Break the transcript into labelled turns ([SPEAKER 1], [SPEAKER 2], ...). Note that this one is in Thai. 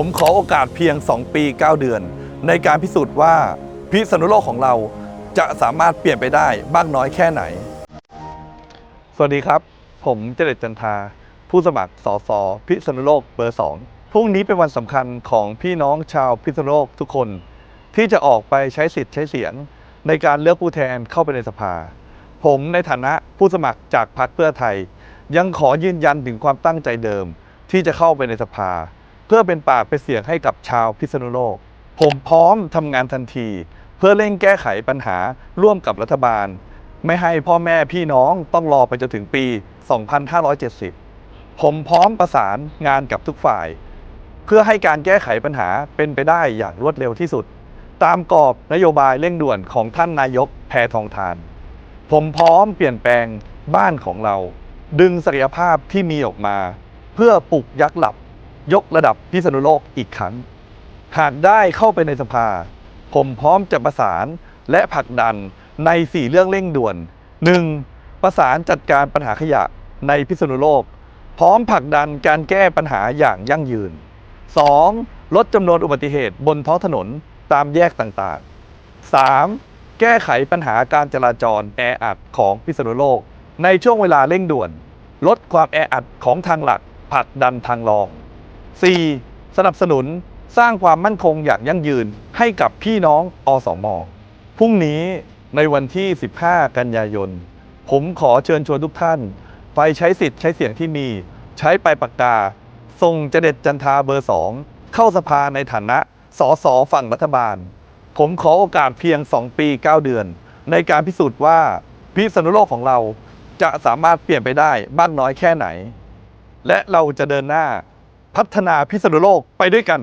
[SPEAKER 1] ผมขอโอกาสเพียง 2 ปี 9 เดือน ในการพิสูจน์ว่าพิษณุโลกของเราจะสามารถเปลี่ยนไปได้บ้างน้อยแค่ไหน สวัสดีครับ ผมเจเดจันทา ผู้สมัครสสพิษณุโลกเบอร์สองพรุ่งนี้เป็นวันสำคัญของพี่น้องชาวพิษณุโลกทุกคน ที่จะออกไปใช้สิทธิ์ใช้เสียง ในการเลือกผู้แทนเข้าไปในสภา ผมในฐานะผู้สมัครจากพรรคเพื่อไทย ยังขอยืนยันถึงความตั้งใจเดิม ที่จะเข้าไปในสภา เพื่อเป็นปากเป็นเสียงให้กับชาวพิษณุโลก ผมพร้อมทำงานทันที เพื่อเร่งแก้ไขปัญหาร่วมกับรัฐบาล ไม่ให้พ่อแม่พี่น้องต้องรอไปจนถึงปี 2570 ผมพร้อมประสานงานกับทุกฝ่าย เพื่อให้การแก้ไขปัญหาเป็นไปได้อย่างรวดเร็วที่สุด ตามกรอบนโยบายเร่งด่วนของท่านนายกแพทองทาน ผมพร้อมเปลี่ยนแปลงบ้านของเรา ดึงศักยภาพที่มีออกมา เพื่อปลุกยักษ์หลับ ยกระดับพิษณุโลกอีกครั้ง หากได้เข้าไปในสภา ผมพร้อมจะประสานและผลักดันใน 4 เรื่องเร่งด่วน 1. ประสานจัดการปัญหาขยะในพิษณุโลก พร้อมผลักดันการแก้ปัญหาอย่างยั่งยืน 2. ลดจำนวนอุบัติเหตุบนท้องถนนตามแยกต่างๆ 3. แก้ไขปัญหาการจราจรแออัดของพิษณุโลก ในช่วงเวลาเร่งด่วน ลดความแออัดของทางหลักผลักดันทางรอง 4. สนับสนุนสร้างความมั่นคงอย่างยั่งยืนให้กับพี่น้องอสมพรุ่งนี้ในวันที่ 15 กันยายน ผมขอเชิญชวนทุกท่าน ไปใช้สิทธิ์ใช้เสียงที่มี ใช้ไปปากกา ส่งเจเด็ดจันทาเบอร์ 2 เข้าสภาในฐานะสสฝั่งรัฐบาล ผมขอโอกาสเพียง 2 ปี 9 เดือน ในการพิสูจน์ว่าพิษณุโลกของเราจะสามารถเปลี่ยนไปได้มากน้อยแค่ไหน และเราจะเดินหน้า พัฒนาพิษณุโลกไปด้วยกัน